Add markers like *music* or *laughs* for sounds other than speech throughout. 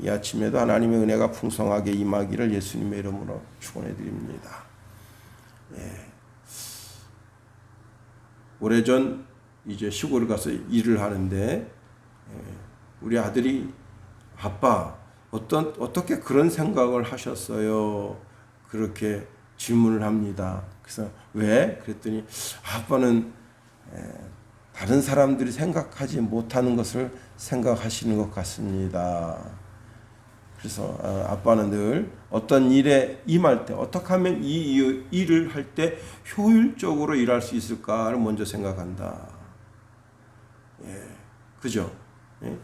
이 아침에도 하나님의 은혜가 풍성하게 임하기를 예수님의 이름으로 축원해 드립니다. 예. 오래전 이제 시골에 가서 일을 하는데 예, 우리 아들이 아빠 어떤 어떻게 그런 생각을 하셨어요? 그렇게 질문을 합니다. 그래서 왜? 그랬더니 아빠는 에, 다른 사람들이 생각하지 못하는 것을 생각하시는 것 같습니다. 그래서 어, 아빠는 늘 어떤 일에 임할 때 어떻게 하면 이 일을 할 때 효율적으로 일할 수 있을까를 먼저 생각한다. 예, 그죠? 예.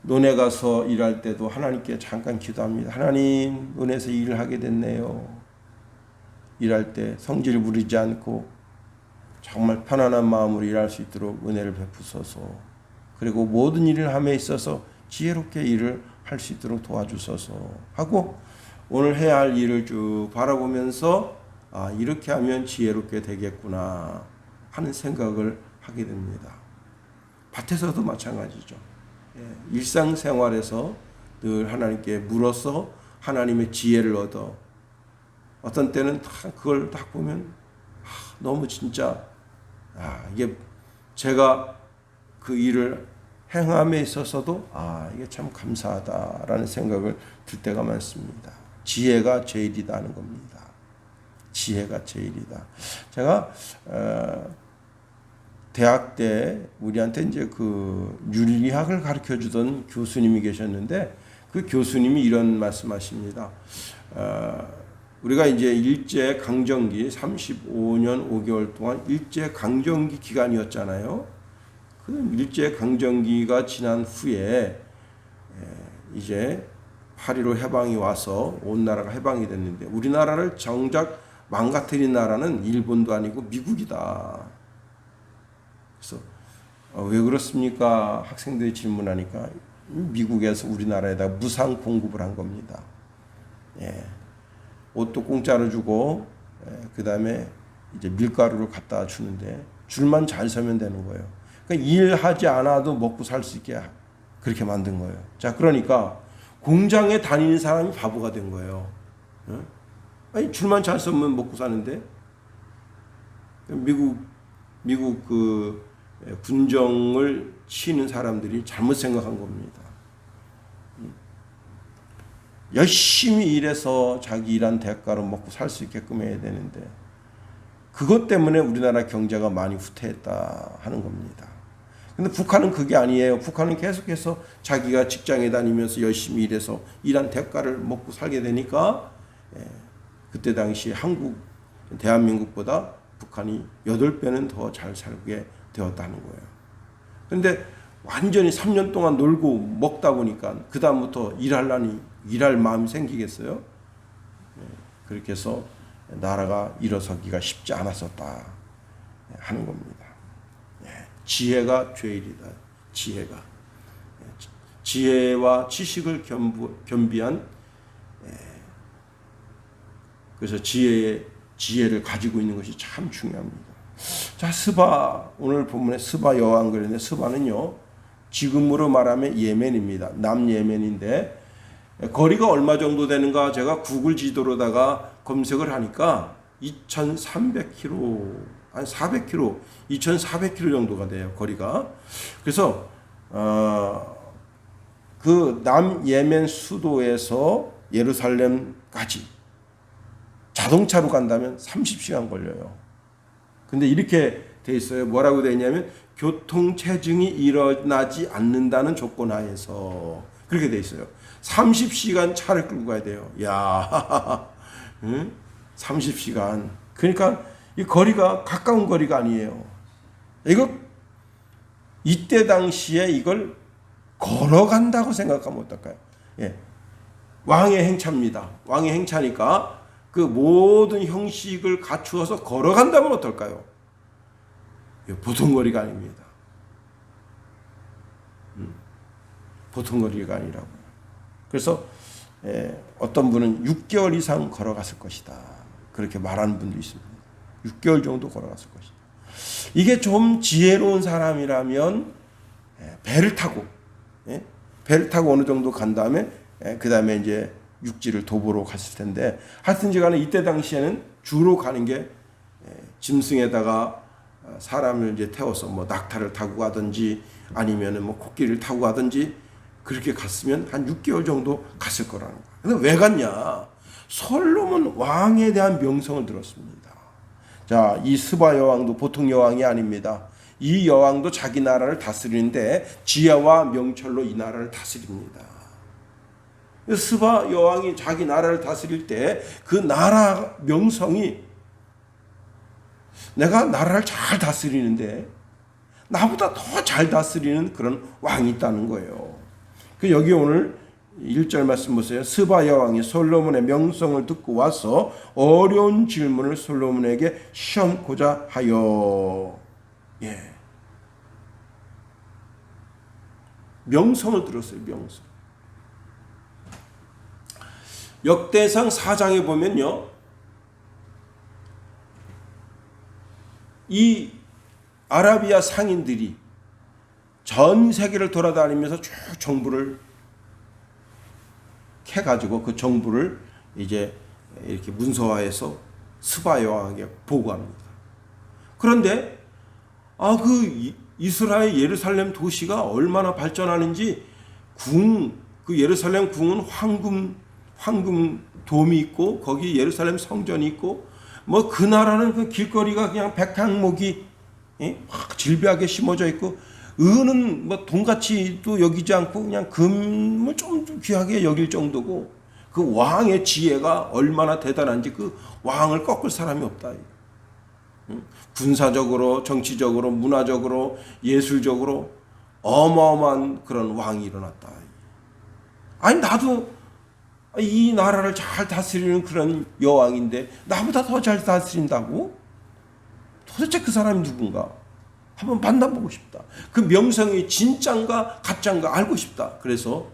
논에 가서 일할 때도 하나님께 잠깐 기도합니다. 하나님 은혜에서 일을 하게 됐네요. 일할 때 성질 부리지 않고 정말 편안한 마음으로 일할 수 있도록 은혜를 베푸소서. 그리고 모든 일을 함에 있어서 지혜롭게 일을 할 수 있도록 도와주소서 하고 오늘 해야 할 일을 쭉 바라보면서 아 이렇게 하면 지혜롭게 되겠구나 하는 생각을 하게 됩니다. 밭에서도 마찬가지죠. 예, 일상생활에서 늘 하나님께 물어서 하나님의 지혜를 얻어 어떤 때는 그걸 딱 보면 아, 너무 진짜 아, 이게 제가 그 일을 행함에 있어서도 아 이게 참 감사하다라는 생각을 들 때가 많습니다. 지혜가 제일이다는 겁니다. 지혜가 제일이다. 제가 어, 대학 때 우리한테 이제 그 윤리학을 가르쳐 주던 교수님이 계셨는데 그 교수님이 이런 말씀하십니다. 어, 우리가 이제 일제 강점기 35년 5개월 동안 일제 강점기 기간이었잖아요. 그 일제 강점기가 지난 후에 이제 8.15 해방이 와서 온 나라가 해방이 됐는데 우리나라를 정작 망가뜨린 나라는 일본도 아니고 미국이다. 그래서 어, 왜 그렇습니까? 학생들이 질문하니까 미국에서 우리나라에다 무상 공급을 한 겁니다. 예. 옷도 공짜로 주고 예. 그 다음에 이제 밀가루를 갖다 주는데 줄만 잘 서면 되는 거예요. 그러니까 일하지 않아도 먹고 살 수 있게 그렇게 만든 거예요. 자, 그러니까 공장에 다니는 사람이 바보가 된 거예요. 아니 줄만 잘 서면 먹고 사는데 미국 미국 그 군정을 치는 사람들이 잘못 생각한 겁니다. 열심히 일해서 자기 일한 대가로 먹고 살 수 있게끔 해야 되는데 그것 때문에 우리나라 경제가 많이 후퇴했다 하는 겁니다. 근데 북한은 그게 아니에요. 북한은 계속해서 자기가 직장에 다니면서 열심히 일해서 일한 대가를 먹고 살게 되니까 예, 그때 당시 한국 대한민국보다 북한이 8배는 더 잘 살게 되었다는 거예요. 근데 완전히 3년 동안 놀고 먹다 보니까 그 다음부터 일할라니 일할 마음이 생기겠어요? 예, 그렇게 해서 나라가 일어서기가 쉽지 않았었다 하는 겁니다. 예, 지혜가 죄일이다. 지혜가 예, 지혜와 지식을 겸부, 겸비한 그래서 지혜의 지혜를 가지고 있는 것이 참 중요합니다. 자, 스바 오늘 본문에 스바 여왕 그랬는데 스바는요 지금으로 말하면 예멘입니다. 남예멘인데 거리가 얼마 정도 되는가 제가 구글 지도로다가 검색을 하니까 2,300km 한 400km, 2,400km 정도가 돼요 거리가. 그래서 어, 그 남예멘 수도에서 예루살렘까지 자동차로 간다면 30시간 걸려요. 근데 이렇게 돼 있어요. 뭐라고 돼 있냐면 교통 체증이 일어나지 않는다는 조건 하에서 그렇게 돼 있어요. 30시간 차를 끌고 가야 돼요. 야. *laughs* 응? 30시간. 그러니까 이 거리가 가까운 거리가 아니에요. 이거 이때 당시에 이걸 걸어간다고 생각하면 어떨까요? 예. 왕의 행차입니다. 왕의 행차니까 그 모든 형식을 갖추어서 걸어간다면 어떨까요? 보통 거리가 아닙니다. 음, 보통 거리가 아니라고요. 그래서 에, 어떤 분은 6개월 이상 걸어갔을 것이다. 그렇게 말하는 분도 있습니다. 6개월 정도 걸어갔을 것이다. 이게 좀 지혜로운 사람이라면 에, 배를 타고 에, 배를 타고 어느 정도 간 다음에 그 다음에 이제 육지를 도보로 갔을 텐데 하여튼지 간에 이때 당시에는 주로 가는 게 에, 짐승에다가 어, 사람을 이제 태워서 뭐 낙타를 타고 가든지 아니면은 뭐 코끼리를 타고 가든지 그렇게 갔으면 한 6개월 정도 갔을 거라는 거야. 근데 왜 갔냐? 솔로몬 왕에 대한 명성을 들었습니다. 자, 이 스바 여왕도 보통 여왕이 아닙니다. 이 여왕도 자기 나라를 다스리는데 지혜와 명철로 이 나라를 다스립니다. 스바 여왕이 자기 나라를 다스릴 때 그 나라 명성이 내가 나라를 잘 다스리는데 나보다 더 잘 다스리는 그런 왕이 있다는 거예요. 그 여기 오늘 1절 말씀 보세요. 스바 여왕이 솔로몬의 명성을 듣고 와서 어려운 질문을 솔로몬에게 시험고자 하여 예. 명성을 들었어요. 명성. 역대상 4장에 보면요. 이 아라비아 상인들이 전 세계를 돌아다니면서 쭉 정부를 캐가지고 그 정부를 이제 이렇게 문서화해서 스바 여왕에게 보고합니다. 그런데 아 그 이스라엘 예루살렘 도시가 얼마나 발전하는지 궁 그 예루살렘 궁은 황금 황금 돔이 있고 거기 예루살렘 성전이 있고 뭐 그 나라는 그 길거리가 그냥 백향목이 예? 확 질비하게 심어져 있고 은은 뭐 돈같이도 여기지 않고 그냥 금을 좀 귀하게 여길 정도고 그 왕의 지혜가 얼마나 대단한지 그 왕을 꺾을 사람이 없다. 군사적으로, 정치적으로, 문화적으로, 예술적으로 어마어마한 그런 왕이 일어났다. 아니 나도 이 나라를 잘 다스리는 그런 여왕인데 나보다 더 잘 다스린다고? 도대체 그 사람이 누군가? 한번 만나보고 싶다. 그 명성이 진짠가 가짠가 알고 싶다. 그래서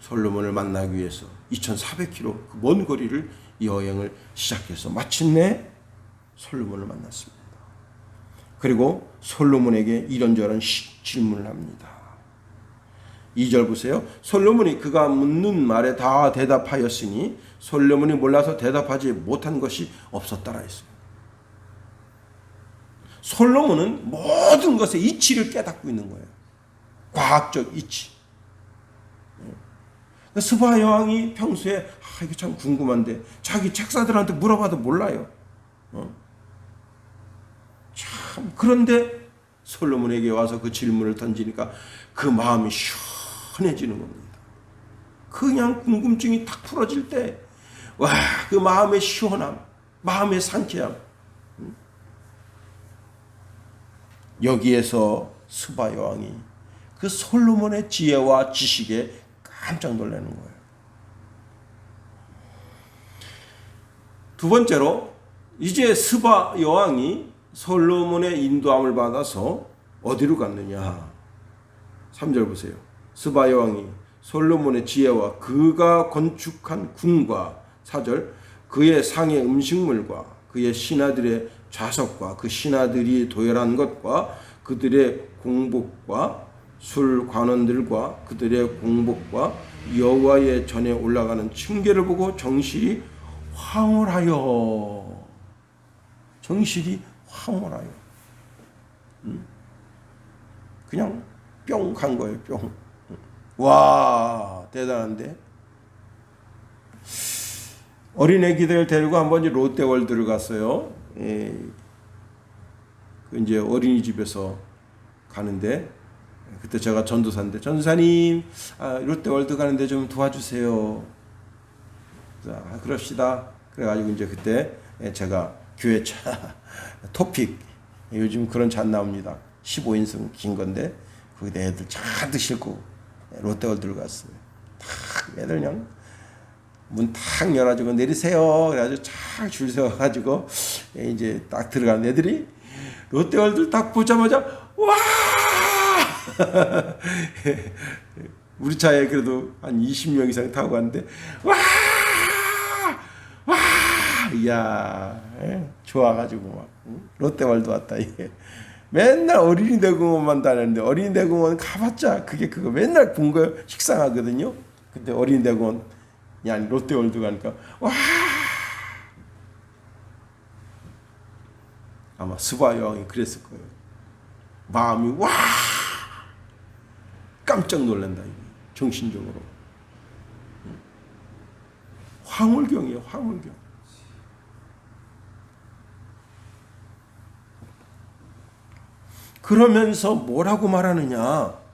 솔로몬을 만나기 위해서 2,400km 그 먼 거리를 여행을 시작해서 마침내 솔로몬을 만났습니다. 그리고 솔로몬에게 이런저런 질문을 합니다. 2절 보세요. 솔로몬이 그가 묻는 말에 다 대답하였으니 솔로몬이 몰라서 대답하지 못한 것이 없었다라 했어요. 솔로몬은 모든 것의 이치를 깨닫고 있는 거예요. 과학적 이치. 스바 여왕이 평소에 아 이게 참 궁금한데 자기 책사들한테 물어봐도 몰라요. 어? 참 그런데 솔로몬에게 와서 그 질문을 던지니까 그 마음이 시원해지는 겁니다. 그냥 궁금증이 탁 풀어질 때 와 그 마음의 시원함, 마음의 상쾌함. 여기에서 스바 여왕이 그 솔로몬의 지혜와 지식에 깜짝 놀라는 거예요. 두 번째로 이제 스바 여왕이 솔로몬의 인도함을 받아서 어디로 갔느냐? 3절 보세요. 스바 여왕이 솔로몬의 지혜와 그가 건축한 궁과 4절 그의 상의 음식물과 그의 신하들의 좌석과 그 신하들이 도열한 것과 그들의 공복과 술 관원들과 그들의 공복과 여호와의 전에 올라가는 층계를 보고 정실이 황홀하여 정실이 황홀하여 음? 그냥 뿅 간 거예요 뿅. 와 대단한데 어린애기들 데리고 한번 롯데월드를 갔어요. 예. 그 이제 어린이집에서 가는데 그때 제가 전도사인데 전도사님 아, 롯데월드 가는데 좀 도와주세요. 자 그럽시다. 그래가지고 이제 그때 제가 교회차 *laughs* 토픽 요즘 그런 차 나옵니다. 15인승 긴 건데 거기다 애들 잔뜩 싣고 롯데월드를 갔어요. 탁 애들 그냥 문 탁 열어가지고 내리세요. 그래가지고 쫙줄 세워가지고 이제 딱 들어가는 애들이 롯데월드 딱 보자마자 와 *laughs* 우리 차에 그래도 한 20명 이상 타고 갔는데 와! 와! 이야 예, 좋아가지고 막 롯데월드 왔다 이게 맨날 어린이 대공원만 다녔는데 어린이 대공원 가봤자 그게 그거 맨날 본 거 식상하거든요. 근데 어린이 대공원 아니 롯데월드 가니까 와 아마 스바 여왕이 그랬을 거예요. 마음이 와 깜짝 놀란다 정신적으로 황홀경이에요 황홀경. 그러면서 뭐라고 말하느냐?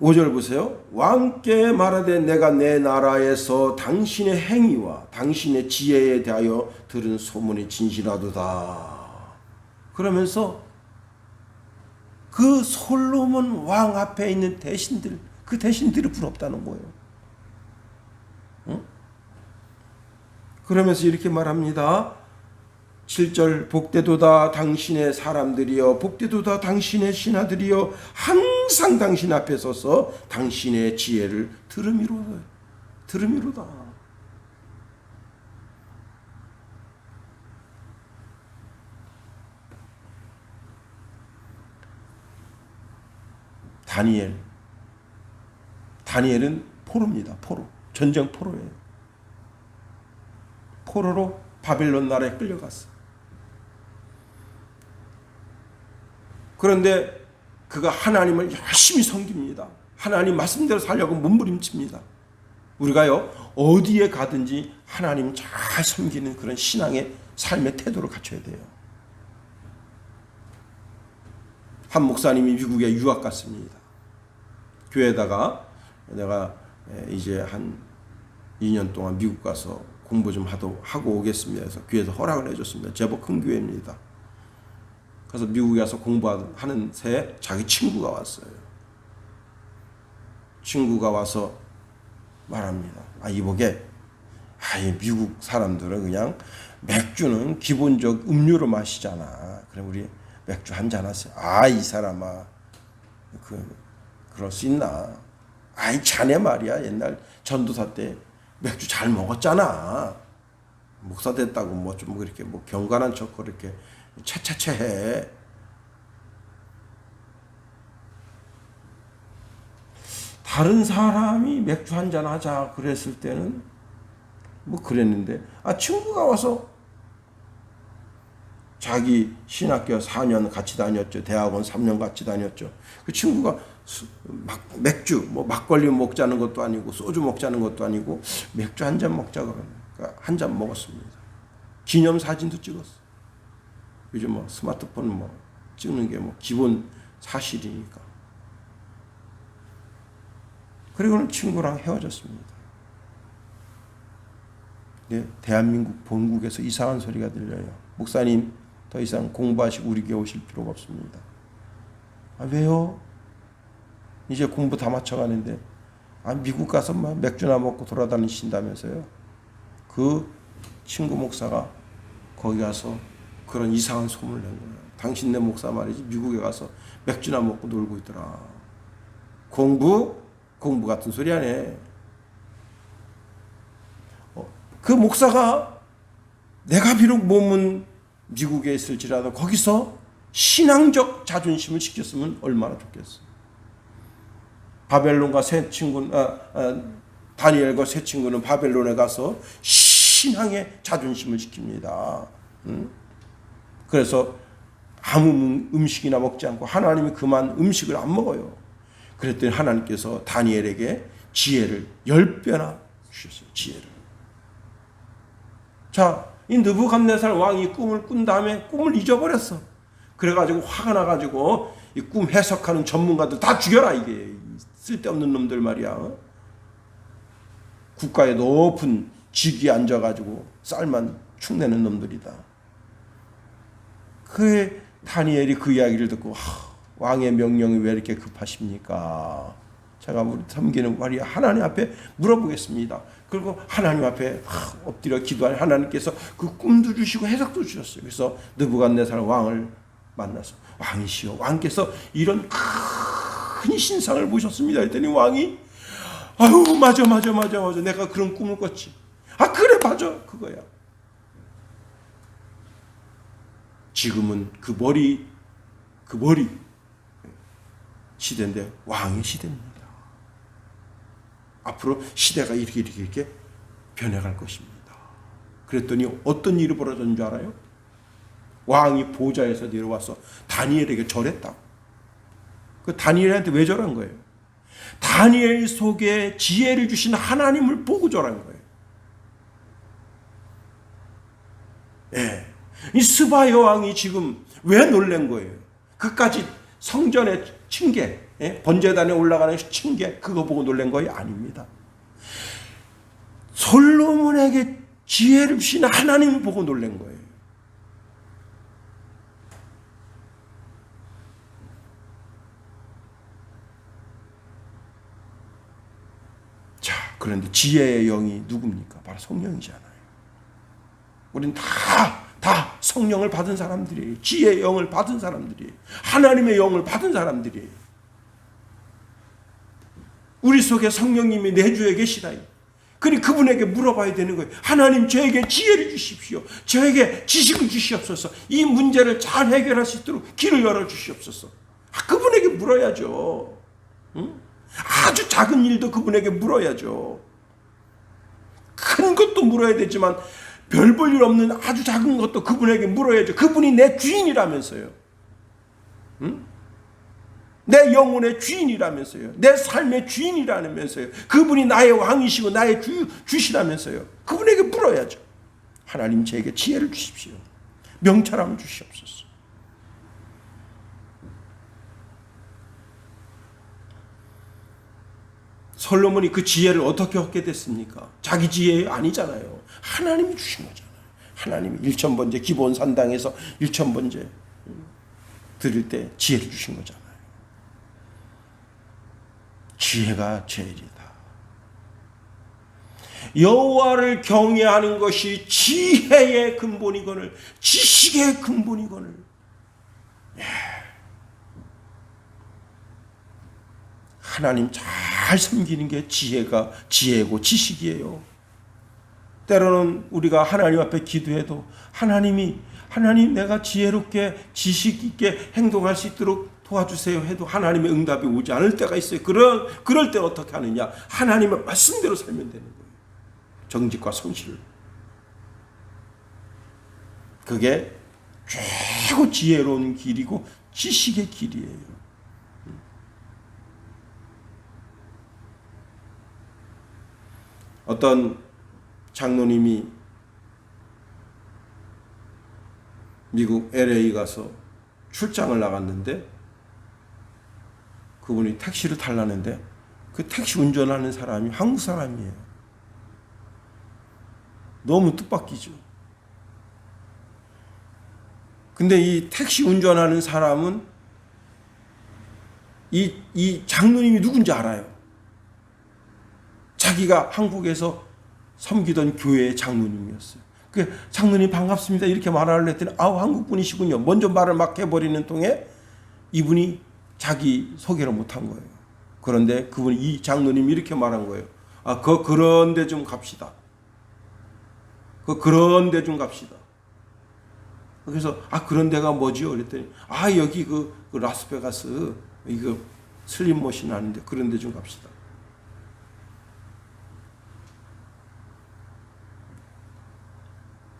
5절 보세요. 왕께 말하되 내가 내 나라에서 당신의 행위와 당신의 지혜에 대하여 들은 소문이 진실하도다. 그러면서 그 솔로몬 왕 앞에 있는 대신들, 그 대신들이 부럽다는 거예요. 응? 그러면서 이렇게 말합니다. 7절 복되도다 당신의 사람들이여 복되도다 당신의 신하들이여 항상 당신 앞에 서서 당신의 지혜를 들음이로다. 들음이로다. 다니엘. 다니엘은 포로입니다 포로. 전쟁 포로예요. 포로로 바벨론 나라에 끌려갔어 그런데 그가 하나님을 열심히 섬깁니다. 하나님 말씀대로 살려고 몸부림칩니다. 우리가요, 어디에 가든지 하나님 잘 섬기는 그런 신앙의 삶의 태도를 갖춰야 돼요. 한 목사님이 미국에 유학 갔습니다. 교회에다가 내가 이제 한 2년 동안 미국 가서 공부 좀 하도, 하고 오겠습니다. 그래서 교회에서 허락을 해줬습니다. 제법 큰 교회입니다. 그래서 미국에 가서 공부하는 새 자기 친구가 왔어요. 친구가 와서 말합니다. 아, 이보게, 아, 이 미국 사람들은 그냥 맥주는 기본적 음료로 마시잖아. 그럼 우리 맥주 한 잔 하세요. 아, 이 사람아. 그, 그럴 수 있나. 아이, 자네 말이야. 옛날 전도사 때 맥주 잘 먹었잖아. 목사 됐다고 뭐 좀 그렇게 뭐 경건한 척 그렇게 채채채해. 다른 사람이 맥주 한잔 하자 그랬을 때는 뭐 그랬는데 아 친구가 와서 자기 신학교 4년 같이 다녔죠. 대학원 3년 같이 다녔죠. 그 친구가 막 맥주 뭐 막걸리 먹자는 것도 아니고 소주 먹자는 것도 아니고 맥주 한 잔 먹자 그러니까 한잔 먹었습니다. 기념 사진도 찍었어. 요즘 뭐 스마트폰 뭐 찍는 게 뭐 기본 사실이니까. 그리고는 친구랑 헤어졌습니다. 네, 대한민국 본국에서 이상한 소리가 들려요. 목사님 더 이상 공부하시고 우리 교회 오실 필요가 없습니다. 아, 왜요? 이제 공부 다 마쳐가는데 아, 미국 가서 막 맥주나 먹고 돌아다니신다면서요. 그 친구 목사가 거기 가서 그런 이상한 소문을 낸 거예요. 당신네 목사 말이지 미국에 가서 맥주나 먹고 놀고 있더라. 공부 공부 같은 소리 하네. 어, 그 목사가 내가 비록 몸은 미국에 있을지라도 거기서 신앙적 자존심을 지켰으면 얼마나 좋겠어. 바벨론과 새 친구, 아, 아, 다니엘과 새 친구는 바벨론에 가서 신앙의 자존심을 지킵니다. 응? 그래서 아무 음식이나 먹지 않고 하나님이 그만 음식을 안 먹어요. 그랬더니 하나님께서 다니엘에게 지혜를 열 배나 주셨어요. 지혜를. 자, 이 느부갓네살 왕이 꿈을 꾼 다음에 꿈을 잊어버렸어. 그래가지고 화가 나가지고 이 꿈 해석하는 전문가들 다 죽여라 이게 쓸데없는 놈들 말이야. 국가의 높은 직위에 앉아가지고 쌀만 축내는 놈들이다. 그 다니엘이 그 이야기를 듣고 하, 왕의 명령이 왜 이렇게 급하십니까? 제가 우리 섬기는 말이 하나님 앞에 물어보겠습니다. 그리고 하나님 앞에 엎드려 기도하니 하나님께서 그 꿈도 주시고 해석도 주셨어요. 그래서 느부갓네살 왕을 만나서 왕이시여 왕께서 이런 큰 신상을 보셨습니다. 했더니 왕이 아유 맞아 맞아 맞아 맞아 내가 그런 꿈을 꿨지. 아 그래 맞아 그거야. 지금은 그 머리 그 머리 시대인데 왕의 시대입니다. 앞으로 시대가 이렇게 이렇게 이렇게 변해갈 것입니다. 그랬더니 어떤 일이 벌어졌는 줄 알아요? 왕이 보좌에서 내려와서 다니엘에게 절했다. 그 다니엘한테 왜 절한 거예요? 다니엘 속에 지혜를 주신 하나님을 보고 절한 거예요. 예. 이 스바 여왕이 지금 왜 놀란 거예요? 그까지 성전의 층계, 예? 번제단에 올라가는 층계 그거 보고 놀란 거예요? 아닙니다. 솔로몬에게 지혜를 주신 하나님을 보고 놀란 거예요. 자, 그런데 지혜의 영이 누굽니까? 바로 성령이잖아요. 우린 다, 다 성령을 받은 사람들이에요. 지혜의 영을 받은 사람들이에요. 하나님의 영을 받은 사람들이에요. 우리 속에 성령님이 내주에 계시다. 그니 그분에게 물어봐야 되는 거예요. 하나님 저에게 지혜를 주십시오. 저에게 지식을 주시옵소서. 이 문제를 잘 해결할 수 있도록 길을 열어 주시옵소서. 아, 그분에게 물어야죠. 응? 아주 작은 일도 그분에게 물어야죠. 큰 것도 물어야 되지만 별 볼 일 없는 아주 작은 것도 그분에게 물어야죠. 그분이 내 주인이라면서요. 응? 내 영혼의 주인이라면서요. 내 삶의 주인이라면서요. 그분이 나의 왕이시고 나의 주, 주시라면서요. 그분에게 물어야죠. 하나님 저에게 지혜를 주십시오. 명철함을 주시옵소서. 솔로몬이 그 지혜를 어떻게 얻게 됐습니까? 자기 지혜 아니잖아요. 하나님이 주신 거잖아요. 하나님이 1천번째 기본 산당에서 1천번째 드릴 때 지혜를 주신 거잖아요. 지혜가 제일이다. 여호와를 경외하는 것이 지혜의 근본이거늘 지식의 근본이거늘. 예. 하나님 잘 섬기는 게 지혜가 지혜고 지식이에요. 때로는 우리가 하나님 앞에 기도해도 하나님이 하나님 내가 지혜롭게 지식 있게 행동할 수 있도록 도와주세요 해도 하나님의 응답이 오지 않을 때가 있어요. 그럴 그럴 때 어떻게 하느냐? 하나님의 말씀대로 살면 되는 거예요. 정직과 성실. 그게 최고 지혜로운 길이고 지식의 길이에요. 어떤 장로님이 미국 LA 가서 출장을 나갔는데 그분이 택시를 탈라는데 그 택시 운전하는 사람이 한국 사람이에요. 너무 뜻밖이죠. 근데 이 택시 운전하는 사람은 이, 이 장로님이 누군지 알아요. 자기가 한국에서 섬기던 교회의 장로님이었어요. 그 장로님 반갑습니다. 이렇게 말하려 했더니 아우 한국 분이시군요. 먼저 말을 막 해버리는 통에 이분이 자기 소개를 못한 거예요. 그런데 그분이 이 장로님이 이렇게 말한 거예요. 아, 그 그런 데 좀 갑시다. 그 그런 데 좀 갑시다. 그래서 아 그런 데가 뭐지요? 그랬더니 아 여기 그, 그 라스베가스 이거 슬림머신 하는데 그런 데 좀 갑시다.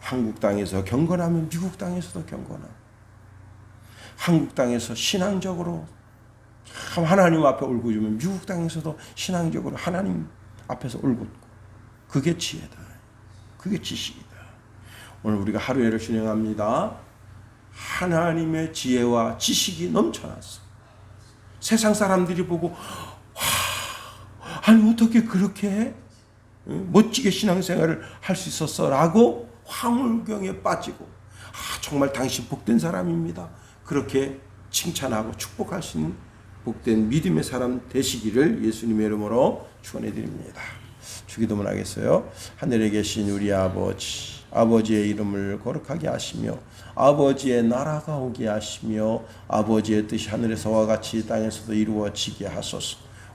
한국 땅에서 경건하면 미국 땅에서도 경건하고 한국 땅에서 신앙적으로 참 하나님 앞에 울고주면 미국 땅에서도 신앙적으로 하나님 앞에서 울고 그게 지혜다. 그게 지식이다. 오늘 우리가 하루에를 진행합니다. 하나님의 지혜와 지식이 넘쳐났어. 세상 사람들이 보고 와, 아니 어떻게 그렇게 멋지게 신앙생활을 할 수 있었어라고 황홀경에 빠지고 아, 정말 당신 복된 사람입니다. 그렇게 칭찬하고 축복할 수 있는 복된 믿음의 사람 되시기를 예수님의 이름으로 축원해 드립니다. 주기도문 하겠어요. 하늘에 계신 우리 아버지 아버지의 이름을 거룩하게 하시며 아버지의 나라가 오게 하시며 아버지의 뜻이 하늘에서와 같이 땅에서도 이루어지게 하소서.